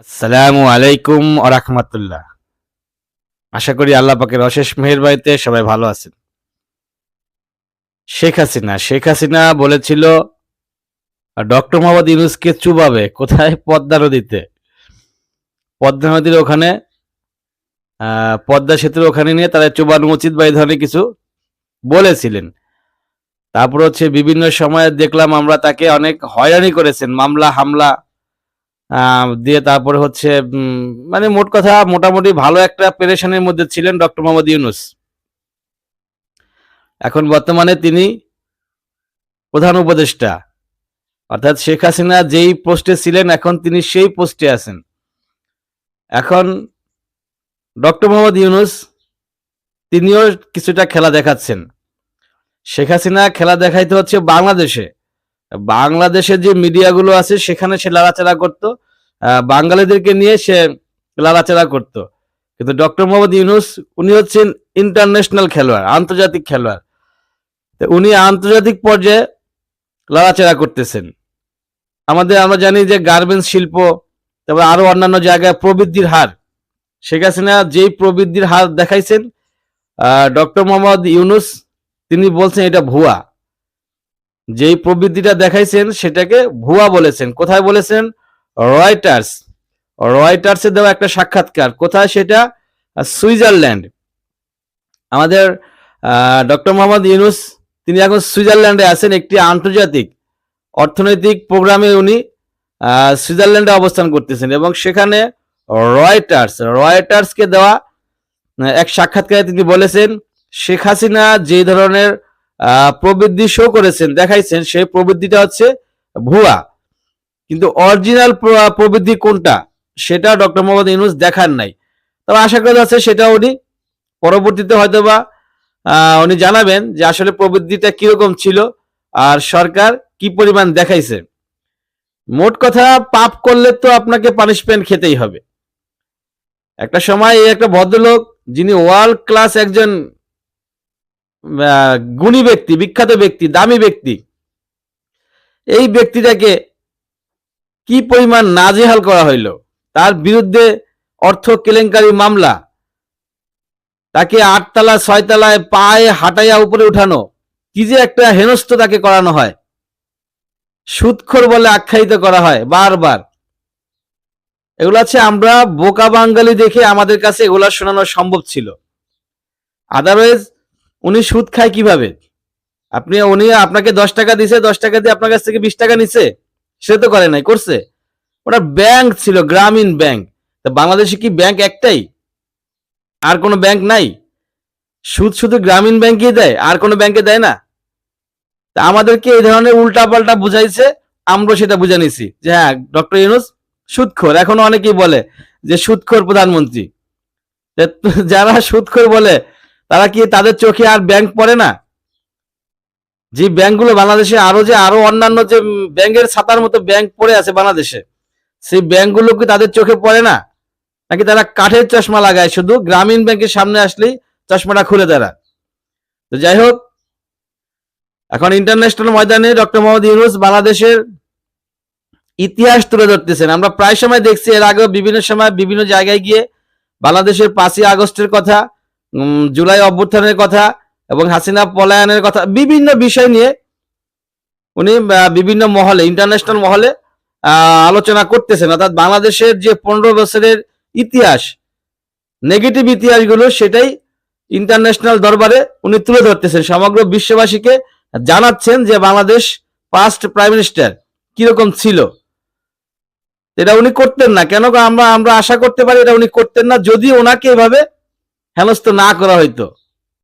আসসালামু আলাইকুম আরহামতুল্লাহ আশা করি আল্লাহ পাকের অশেষ মেহেরবাড়িতে সবাই ভালো আছেন। শেখ হাসিনা শেখ হাসিনা বলেছিল, ডক্টর মোহাম্মদ ইউনুসকে চুবাবে, কোথায়? পদ্মা নদীতে। পদ্মা নদীর ওখানে পদ্মা সেতুর ওখানে নিয়ে তারা চুবানো উচিত বা এই ধরনের কিছু বলেছিলেন। তারপর হচ্ছে বিভিন্ন সময়ে দেখলাম আমরা তাকে অনেক হয়রানি করেছেন, মামলা, হামলা দিয়ে তারপরে হচ্ছে মানে মোট কথা মোটামুটি ভালো একটা পেরেশানির মধ্যে ছিলেন ডক্টর মোহাম্মদ ইউনুস। এখন বর্তমানে তিনি প্রধান উপদেষ্টা। অর্থাৎ শেখ হাসিনা যেই পোস্টে ছিলেন, এখন তিনি সেই পোস্টে আছেন। এখন ডক্টর মোহাম্মদ ইউনুস, তিনিও কিছুটা খেলা দেখাচ্ছেন। শেখ হাসিনা খেলা দেখাইতে হচ্ছে বাংলাদেশে। বাংলাদেশের যে মিডিয়াগুলো আছে, সেখানে সে লাড়াচাড়া করতো। বাঙালিদেরকে নিয়ে সে লাড়াচাড়া করত। কিন্তু ডক্টর মোহাম্মদ ইউনুস, উনি হচ্ছেন ইন্টারন্যাশনাল খেলোয়াড়, আন্তর্জাতিক খেলোয়াড়। উনি আন্তর্জাতিক পর্যায়ে লড়াচড়া করতেছেন। আমাদের, আমরা জানি যে গার্মেন্টস শিল্প, তারপর আরও অন্যান্য জায়গায় প্রবৃদ্ধির হার। শেখ হাসিনা যেই প্রবৃদ্ধির হার দেখাইছেন ডক্টর মোহাম্মদ ইউনুস, তিনি বলছেন এটা ভুয়া। যেই প্রবৃদ্ধিটা দেখাইছেন সেটাকে ভুয়া বলেছেন। কোথায় বলেছেন? রয়টার্স। রয়টার্সে দেওয়া একটা সাক্ষাৎকার। কোথায় সেটা? সুইজারল্যান্ড। আমাদের ডক্টর মোহাম্মদ ইউনুস, তিনি এখন সুইজারল্যান্ডে আছেন একটি আন্তর্জাতিক অর্থনৈতিক প্রোগ্রামে উনি সুইজারল্যান্ডে অবস্থান করতেছেন এবং সেখানে রয়টার্স, রয়টার্সকে দেওয়া এক সাক্ষাৎকারে তিনি বলেছেন, শেখ হাসিনা যে ধরনের প্রবৃদ্ধি শো করেছেন দেখাইছেন সেই প্রবৃদ্ধিটা হচ্ছে ভুয়া। কিন্তু অরিজিনাল প্রবৃদ্ধি কোনটা সেটা ডক্টর মোহাম্মদ ইউনুস দেখার নাই। তবে আশা করা যাচ্ছে সেটা উনি পরবর্তীতে হয়তোবা আহ, উনি জানাবেন যে আসলে প্রবৃদ্ধিটা কীরকম ছিল আর সরকার কি পরিমাণ দেখাইছে। মোট কথা পাপ করলে তো আপনাকে পানিশমেন্ট খেতেই হবে। একটা সময় একটা ভদ্রলোক যিনি ওয়ার্ল্ড ক্লাস একজন গুণী ব্যক্তি, বিখ্যাত ব্যক্তি, দামি ব্যক্তি। এই ব্যক্তিটাকে কি পরিমাণ নাজেহাল করা হইল? তার বিরুদ্ধে অর্থ কেলেঙ্কারি মামলা। তাকে আটতলা ছয়তলায় পায়ে হাঁটাইয়া উপরে উঠানো। কি যে একটা হেনস্থ তাকে করানো হয়। সুৎখর বলে আখ্যায়িত করা হয় বারবার। এগুলো আছে আমরা বোকা বাঙালি দেখে আমাদের কাছে এগুলা শোনানো সম্ভব ছিল। আদারওয়াইজ উনি সুদ খায় কীভাবে? আপনি, উনি আপনাকে দশ টাকা দিছে, দশ টাকা দিয়ে আপনার কাছ থেকে বিশ টাকা নিছে। সে তো করে নাই, করছে। ওটা ব্যাংক ছিল, গ্রামীণ ব্যাংক। তা বাংলাদেশে কি ব্যাংক একটাই? আর কোনো ব্যাংক নাই? সুদ শুধু গ্রামীণ ব্যাংকই দেয়, আর কোনো ব্যাংকে দেয় না। তা আমাদেরকে এই ধরনের উল্টা পাল্টা বুঝাইছে আমরা সেটা বুঝে নিছি। যে হ্যাঁ ডক্টর ইউনুস সুদখোর, এখন অনেকেই বলে যে সুদখোর প্রধানমন্ত্রী। যারা সুদখোর বলে তারা কি তাদের চোখে আর ব্যাংক পড়ে না? যে ব্যাংকগুলো বাংলাদেশে আরও যে আরও অন্যান্য যে ব্যাংকের ছাতার মতো ব্যাংক পড়ে আছে বাংলাদেশে, সেই ব্যাংকগুলো কি তাদের চোখে পড়ে না? নাকি তারা কাঠের চশমা লাগায় শুধু? গ্রামীণ ব্যাংকের সামনে আসলেই চশমাটা খুলে তারা তো যাই হোক, এখন ইন্টারন্যাশনাল ময়দানে ডক্টর মোহাম্মদ ইউনুস বাংলাদেশের ইতিহাস তুলে ধরতেছেন। আমরা প্রায় সময় দেখছি, এর আগেও বিভিন্ন সময় বিভিন্ন জায়গায় গিয়ে বাংলাদেশের পাঁচই আগস্টের কথা জুলাই অভ্যুত্থানের কথা এবং হাসিনা পলায়নের কথা, বিভিন্ন বিষয় নিয়ে উনি বিভিন্ন মহলে ইন্টারন্যাশনাল মহলে আলোচনা করতেছেন। অর্থাৎ বাংলাদেশের যে পনেরো বছরের ইতিহাস নেগেটিভ ইতিহাসগুলো সেটাই ইন্টারন্যাশনাল দরবারে উনি তুলে ধরতেছেন। সমগ্র বিশ্ববাসীকে জানাচ্ছেন যে বাংলাদেশ পাস্ট প্রাইম মিনিস্টার কীরকম ছিল। এটা উনি করতেন না। কেন? আমরা আমরা আশা করতে পারি এটা উনি করতেন না। যদি ওনাকে এভাবে হেনস্থ না করা হইতো